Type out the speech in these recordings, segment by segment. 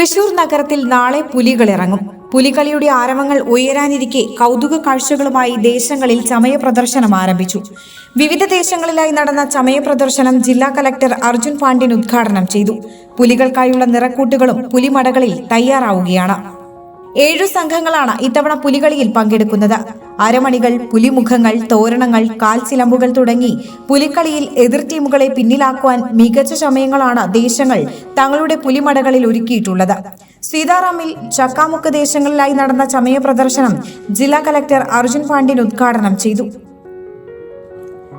തൃശൂർ നഗരത്തിൽ നാളെ പുലികൾ ഇറങ്ങും. പുലികളിയുടെ ആരവങ്ങൾ ഉയരാനിരിക്കെ കൗതുക കാഴ്ചകളുമായി ദേശങ്ങളിൽ ചമയ പ്രദർശനം ആരംഭിച്ചു. വിവിധ ദേശങ്ങളിലായി നടന്ന ചമയ പ്രദർശനം ജില്ലാ കലക്ടർ അർജുൻ പാണ്ഡ്യൻ ഉദ്ഘാടനം ചെയ്തു. പുലികൾക്കായുള്ള നിറക്കൂട്ടുകളും പുലിമടകളിൽ തയ്യാറാവുകയാണ്. ഏഴു സംഘങ്ങളാണ് ഇത്തവണ പുലികളിയിൽ പങ്കെടുക്കുന്നത്. അരമണികൾ പുലിമുഖങ്ങൾ തോരണങ്ങൾ കാൽച്ചിലമ്പുകൾ തുടങ്ങി പുലിക്കളിയിൽ എതിർ ടീമുകളെ പിന്നിലാക്കുവാൻ മികച്ച ചമയങ്ങളാണ് ദേശങ്ങൾ തങ്ങളുടെ പുലിമടകളിൽ ഒരുക്കിയിട്ടുള്ളത്. സീതാറാമിൽ ചക്കാമുക്ക് ദേശങ്ങളിലായി നടന്ന ചമയ പ്രദർശനം ജില്ലാ കലക്ടർ അർജുൻ പാണ്ഡ്യൻ ഉദ്ഘാടനം ചെയ്തു.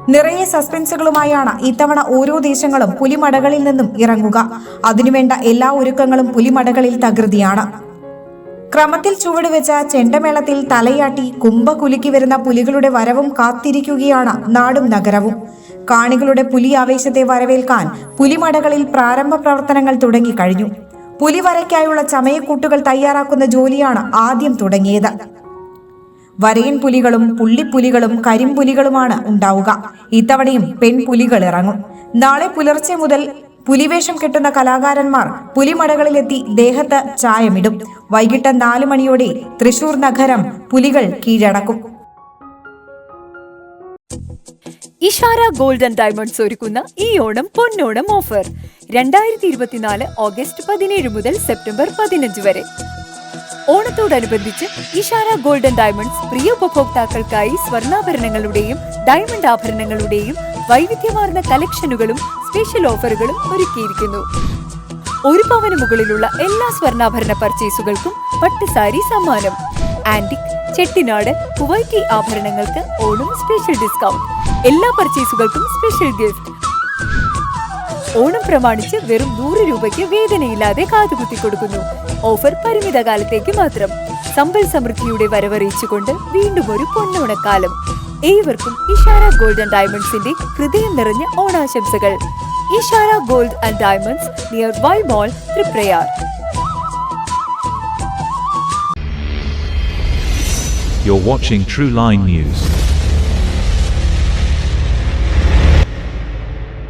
നിറയെ സസ്പെൻസുകളുമായാണ് ഇത്തവണ ഓരോ ദേശങ്ങളും പുലിമടകളിൽ നിന്നും ഇറങ്ങുക. അതിനുവേണ്ട എല്ലാ ഒരുക്കങ്ങളും പുലിമടകളിൽ തകൃതിയാണ്. ക്രമത്തിൽ ചുവടുവെച്ച ചെണ്ടമേളത്തിൽ തലയാട്ടി കുംഭ കുലുക്കി വരുന്ന പുലികളുടെ വരവും കാത്തിരിക്കുകയാണ് നാടും നഗരവും. കാണികളുടെ പുലി ആവേശത്തെ വരവേൽക്കാൻ പുലിമടകളിൽ പ്രാരംഭ പ്രവർത്തനങ്ങൾ തുടങ്ങിക്കഴിഞ്ഞു. പുലിവരയ്ക്കായുള്ള ചമയക്കൂട്ടുകൾ തയ്യാറാക്കുന്ന ജോലിയാണ് ആദ്യം തുടങ്ങിയത്. വരയൻ പുലികളും പുള്ളിപ്പുലികളും കരിമ്പുലികളുമാണ് ഉണ്ടാവുക. ഇത്തവണയും പെൺപുലികൾ ഇറങ്ങും. നാളെ പുലർച്ചെ മുതൽ പുലിവേഷം കെട്ടുന്ന കലാകാരന്മാർ പുലിമടകളിലെത്തി ദേഹത്ത് ചായമിടും. വൈകിട്ട് നാലു മണിയോടെ തൃശൂർ നഗരം പുലികൾ കീഴടക്കും. ഇഷാര ഗോൾഡ് ആൻഡ് ഡയമണ്ട്സ് ഒരുക്കുന്ന ഈ ഓണം പൊന്നോണം ഓഫർ. രണ്ടായിരത്തി ഇരുപത്തിനാല് ഓഗസ്റ്റ് പതിനേഴ് മുതൽ സെപ്റ്റംബർ പതിനഞ്ച് വരെ. ഓണത്തോടനുബന്ധിച്ച് ഇഷാര ഗോൾഡൻ ഡയമണ്ട്സ് പ്രിയ ഉപഭോക്താക്കൾക്കായി സ്വർണാഭരണങ്ങളുടെയും ഡയമണ്ട് ആഭരണങ്ങളുടെയും വൈവിധ്യമാർന്ന കളക്ഷനുകളും സ്പെഷ്യൽ ഓഫറുകളും ഒരുക്കിയിരിക്കുന്നു. ഒരു പവന് മുകളിലുള്ള എല്ലാ സ്വർണാഭരണ പർച്ചേസുകൾക്കും പട്ടുസാരി സമ്മാനം. ആന്റിക് ചെട്ടിനാട് കുവൈറ്റി ആഭരണങ്ങൾക്ക് ഓണം സ്പെഷ്യൽ ഡിസ്കൗണ്ട് എല്ലാ പർച്ചേസുകൾക്കും സ്പെഷ്യൽ ഗിഫ്റ്റ് ഓണം പ്രമാണിച്ച് വെറും നൂറ് രൂപയ്ക്ക് വേദനയില്ലാതെ കാതുകുത്തി കൊടുക്കുന്നു. ഓഫർ പരിമിത കാലത്തേക്ക് മാത്രം. സമ്പൽ സമൃദ്ധിയുടെ വരവറിയിച്ചുകൊണ്ട് വീണ്ടും ഒരു പൊന്നോണക്കാലം. ഏവർക്കും ഇഷാര ഗോൾഡ് ആൻഡ് ഡയമണ്ട്സിന്റെ ഹൃദയം നിറഞ്ഞ ഓണാശംസകൾ Ishara gold and diamonds near Y mall Thriprayar You're watching True Line News.